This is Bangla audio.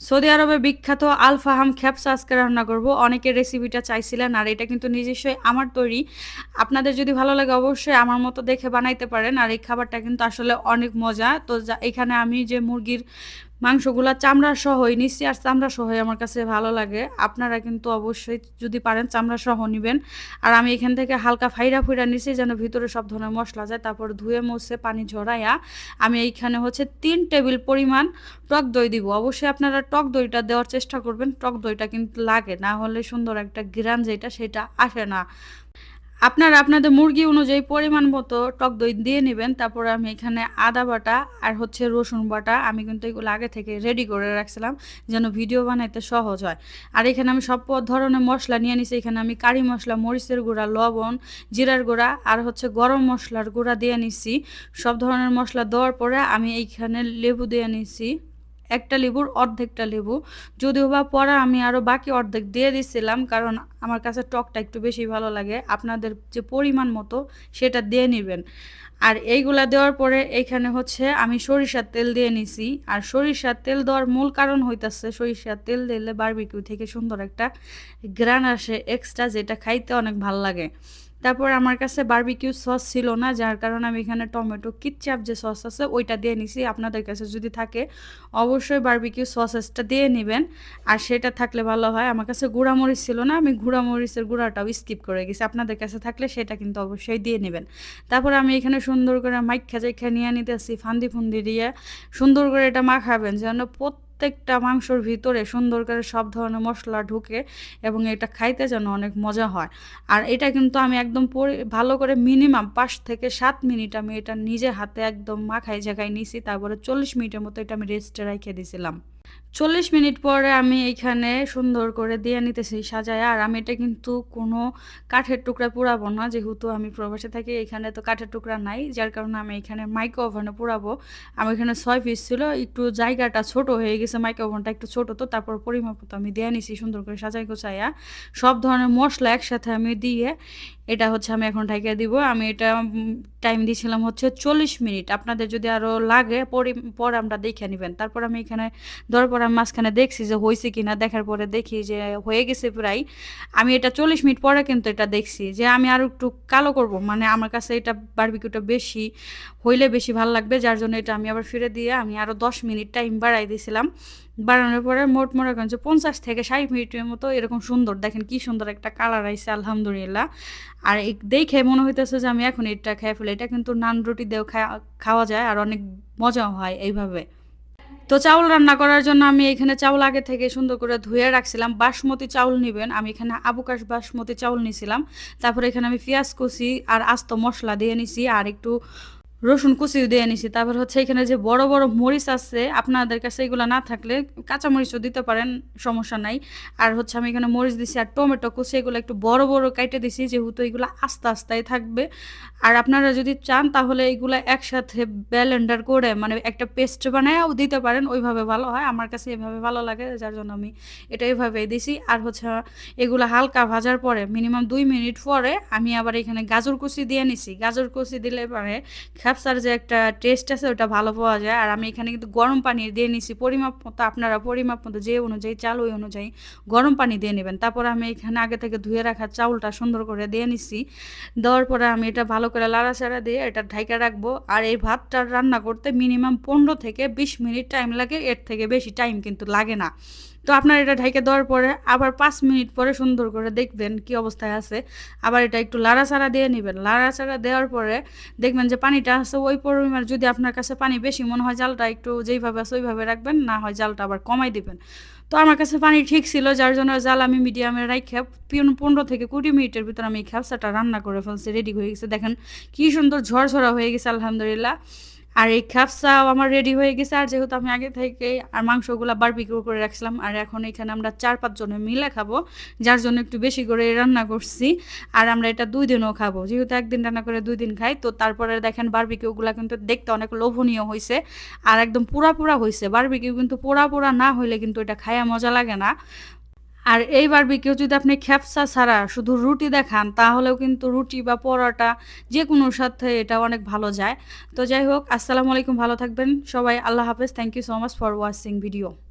সৌদি আরবে বিখ্যাত আলফাহাম খ্যাপসা আজকে রান্না করব। অনেকের রেসিপিটা চাইছিলেন আর এটা কিন্তু নিজস্বই আমার তৈরি। আপনাদের যদি ভালো লাগে অবশ্যই আমার মতো দেখে বানাইতে পারেন আর এই খাবারটা কিন্তু আসলে অনেক মজা। তো এখানে আমি যে মুরগির মাংসগুলা চামড়া সহই নিচ্ছি আর চামড়া সহই আমার কাছে ভালো লাগে। আপনারা কিন্তু অবশ্যই যদি পারেন চামড়া সহ নেবেন। আর আমি এখান থেকে হালকা ফাইরা ফুইরা নিচ্ছি যেন ভিতরে সব ধরনের মশলা যায়, তারপর ধুয়ে মুছে পানি ঝরাইয়া আমি এইখানে হচ্ছে তিন টেবিল পরিমাণ টক দই দিব। অবশ্যই আপনারা টক দইটা দেওয়ার চেষ্টা করবেন, টক দইটা কিন্তু লাগে, না হলে সুন্দর একটা গ্রান যেটা, সেটা আসে না। আপনারা আপনাদের মুরগি অনুযায়ী পরিমাণ মতো টক দই দিয়ে নেবেন। তারপরে আমি এখানে আদা বাটা আর হচ্ছে রসুন বাটা আমি কিন্তু এগুলো আগে থেকে রেডি করে রাখছিলাম যেন ভিডিও বানাইতে সহজ হয়। আর এখানে আমি সব ধরনের মশলা নিয়ে নিছি। এখানে আমি কারি মশলা, মরিচের গুঁড়া, লবণ, জিরার গুঁড়া আর হচ্ছে গরম মশলার গুঁড়া দিয়ে নিছি। সব ধরনের মশলা দেওয়ার পরে আমি এইখানে লেবু দিয়ে নিছি। একটা লেবুর অর্ধেকটা লেবু। যদিও বা পরে আমি আরও বাকি অর্ধেক দিয়ে দিচ্ছিলাম কারণ আমার কাছে টকটা একটু বেশি ভালো লাগে, আপনাদের যে পরিমাণ মতো সেটা দিয়ে নেবেন। আর এইগুলা দেওয়ার পরে এইখানে হচ্ছে আমি সরিষার তেল দিয়ে নিছি। আর সরিষার তেল দেওয়ার মূল কারণ হইতাছে, সরিষার তেল দিলে বারবিকিউ থেকে সুন্দর একটা গ্রান আসে এক্সট্রা যেটা খাইতে অনেক ভালো লাগে। তারপর আমার কাছে বারবিকিউ সস ছিল না, যার কারণে আমি এখানে টমেটো কিচ্চাপ যে সস আছে, ওইটা দিয়ে নিছি। আপনাদের কাছে যদি থাকে, অবশ্যই বারবিকিউ সসেসটা দিয়ে নেবেন। আর সেটা থাকলে ভালো হয়। আমার কাছে গুঁড়ামরিচ ছিল না, আমি গুঁড়ামরিচের গুঁড়াটাও স্কিপ করে গেছি। আপনাদের কাছে থাকলে সেটা কিন্তু অবশ্যই দিয়ে নেবেন। তারপর আমি এখানে সুন্দর করে মাইখা জাইখা নিয়ে নিতেছি ফান্দি ফুন্দি দিয়ে। সুন্দর করে এটা মাখাবেন, যেন প্রত্যেকটা মাংসর ভিতরে সুন্দর করে সব ধরনের মশলা ঢুকে এবং এটা খাইতে যেন অনেক মজা হয়। আর এটা কিন্তু আমি একদম ভালো করে মিনিমাম পাঁচ থেকে সাত মিনিট আমি এটা নিজে হাতে একদম মাখাই জায়গায় নিছি, তারপরে চল্লিশ মিনিটের মতো এটা আমি রেস্টে রেখে দিয়েছিলাম চল্লিশ মিনিট পরে আমি এইখানে সুন্দর করে দিয়ে নিতেছি সাজায়। আর আমি এটা কিন্তু কোনো কাঠের টুকরা পোড়াবো না, যেহেতু আমি প্রবাসে থাকি, এখানে তো কাঠের টুকরা নাই, যার কারণে আমি এখানে মাইক্রো ওভেনে পোড়াবো। আমার এখানে ছয় পিস ছিল, একটু জায়গাটা ছোট হয়ে গেছে মাইক্রো ওভেনটা একটু ছোট তো, তারপর পরিমাপ মতো আমি দিয়ে নিছি সুন্দর করে সাজাই গোছাইয়া সব ধরনের মশলা একসাথে আমি দিয়ে এটা হচ্ছে আমি এখন ঢাকিয়ে দিব। আমি এটা টাইম দিয়েছিলাম হচ্ছে চল্লিশ মিনিট। আপনাদের যদি আরও লাগে, পরে পরে আমরা দেখে নেবেন। তারপর আমি এখানে দেওয়ার পর আমি মাঝখানে দেখছি যে হয়েছে কি না দেখার পরে দেখি যে হয়ে গেছে প্রায়। আমি এটা চল্লিশ মিনিট পরে কিন্তু এটা দেখছি যে আমি আরও একটু কালো করব। মানে আমার কাছে এটা বারবিকিউটা বেশি হইলে বেশি ভালো লাগবে। যার জন্য এটা আমি আবার ফিরে দিয়ে আমি আরও দশ মিনিট টাইম বাড়াই দিয়েছিলাম বাড়ানোর পরে মোট মনে করেন যে পঞ্চাশ থেকে ষাট মিনিটের মতো এরকম সুন্দর। দেখেন কি সুন্দর একটা কালার আইছে, আলহামদুলিল্লাহ। আর দেখে মনে হইতেছে যে আমি এখন এটা খেয়ে ফেলি। এটা কিন্তু নান রুটি দিয়েও খাওয়া- যায় আর অনেক মজাও হয় এইভাবে। তো চাউল রান্না করার জন্য আমি এখানে চাউল আগে থেকে সুন্দর করে ধুয়ে রাখছিলাম। বাসমতি চাউল নেবেন। আমি এখানে আবুকাশ বাসমতি চাউল নিয়েছিলাম তারপরে এখানে আমি পেঁয়াজ কুচি আর আস্ত মশলা দিয়ে নিছি আর একটু রসুন কুচিও দিয়ে নিছি তারপর হচ্ছে এখানে যে বড় বড় মরিচ আছে, আপনাদের কাছে এগুলো না থাকলে কাঁচা মরিচও দিতে পারেন, সমস্যা নাই। আর হচ্ছে আমি এখানে মরিচ দিছি আর টমেটো কুচি, এগুলো একটু বড় বড় কাইটে দিছি, যেহেতু এগুলো আস্তে আস্তেই থাকবে। আর আপনারা যদি চান তাহলে এগুলো একসাথে ব্যালেন্ডার করে মানে একটা পেস্ট বানায়ও দিতে পারেন, ওইভাবে ভালো হয়। আমার কাছে এভাবে ভালো লাগে, যার জন্য আমি এটা এইভাবে দিছি। আর হচ্ছে এগুলো হালকা ভাজার পরে, মিনিমাম দুই মিনিট পরে আমি আবার এখানে গাজর কুচি দিয়ে নিছি গাজর কুচি দিলে পরে খ্যাপসার যে একটা টেস্ট আছে, ওটা ভালো পাওয়া যায়। আর আমি এখানে কিন্তু গরম পানি দিয়ে নিছি। পরিমাপ মতো আপনারা পরিমাপ মতো যে অনুযায়ী চাল ওই অনুযায়ী গরম পানি দিয়ে নেবেন। তারপর আমি এখানে আগে থেকে ধুয়ে রাখা চাউলটা সুন্দর করে দিয়ে নিছি। দেওয়ার পরে আমি এটা ভালো করে লাড়াচাড়া দিয়ে এটা ঢাইকা রাখব। আর এই ভাতটা রান্না করতে মিনিমাম পনেরো থেকে বিশ মিনিট টাইম লাগে। এর থেকে বেশি টাইম কিন্তু লাগে না। তো আপনার এটা ঢাইকে দেওয়ার পরে আবার পাঁচ মিনিট পরে সুন্দর করে দেখবেন কি অবস্থায় আছে। আবার এটা একটু লাড়াচাড়া দিয়ে নেবেন। লাড়াচাড়া দেওয়ার পরে দেখবেন যে পানিটা আছে ওই পরিমাণ যদি আপনার কাছে পানি বেশি মনে হয় জালটা একটু যেইভাবে আছে ওইভাবে রাখবেন, না হয় জালটা আবার কমাই দিবেন। তো আমার কাছে পানি ঠিক ছিল, যার জন্য জাল আমি মিডিয়ামে রাখে পনেরো থেকে কুড়ি মিনিটের ভিতর আমি এই খ্যাপসাটা রান্না করে ফেলছি রেডি হয়ে গেছে। দেখেন কি সুন্দর ঝরঝরা হয়ে গেছে, আলহামদুলিল্লাহ। আর এই খ্যাপসাও আমার রেডি হয়ে গেছে। আর যেহেতু আমি আগে থেকে আর মাংসগুলো বারবিকিউ করে রাখছিলাম, আর এখন এখানে আমরা চার পাঁচ জনে মিলে খাব, যার জন্য একটু বেশি করে রান্না করছি। আর আমরা এটা দুই দিনও খাব, যেহেতু একদিন রান্না করে দুই দিন খাই, তো তারপরে দেখেন বারবিকিউগুলো কিন্তু দেখতে অনেক লোভনীয় হয়েছে আর একদম পুরা পুরা হয়েছে বারবিকিউ কিন্তু পোড়া পোড়া না হইলে কিন্তু এটা খায়া মজা লাগে না। আর এই বারবিকিউ যদি আপনি খ্যাপসা ছাড়া শুধু রুটি দেখান, তাহলেও কিন্তু রুটি বা পরোটা যে কোনো সাথে এটা অনেক ভালো যায়। তো যাই হোক, আসসালামু আলাইকুম, ভালো থাকবেন। সবাই আল্লাহ হাফেজ। Thank you so much for watching video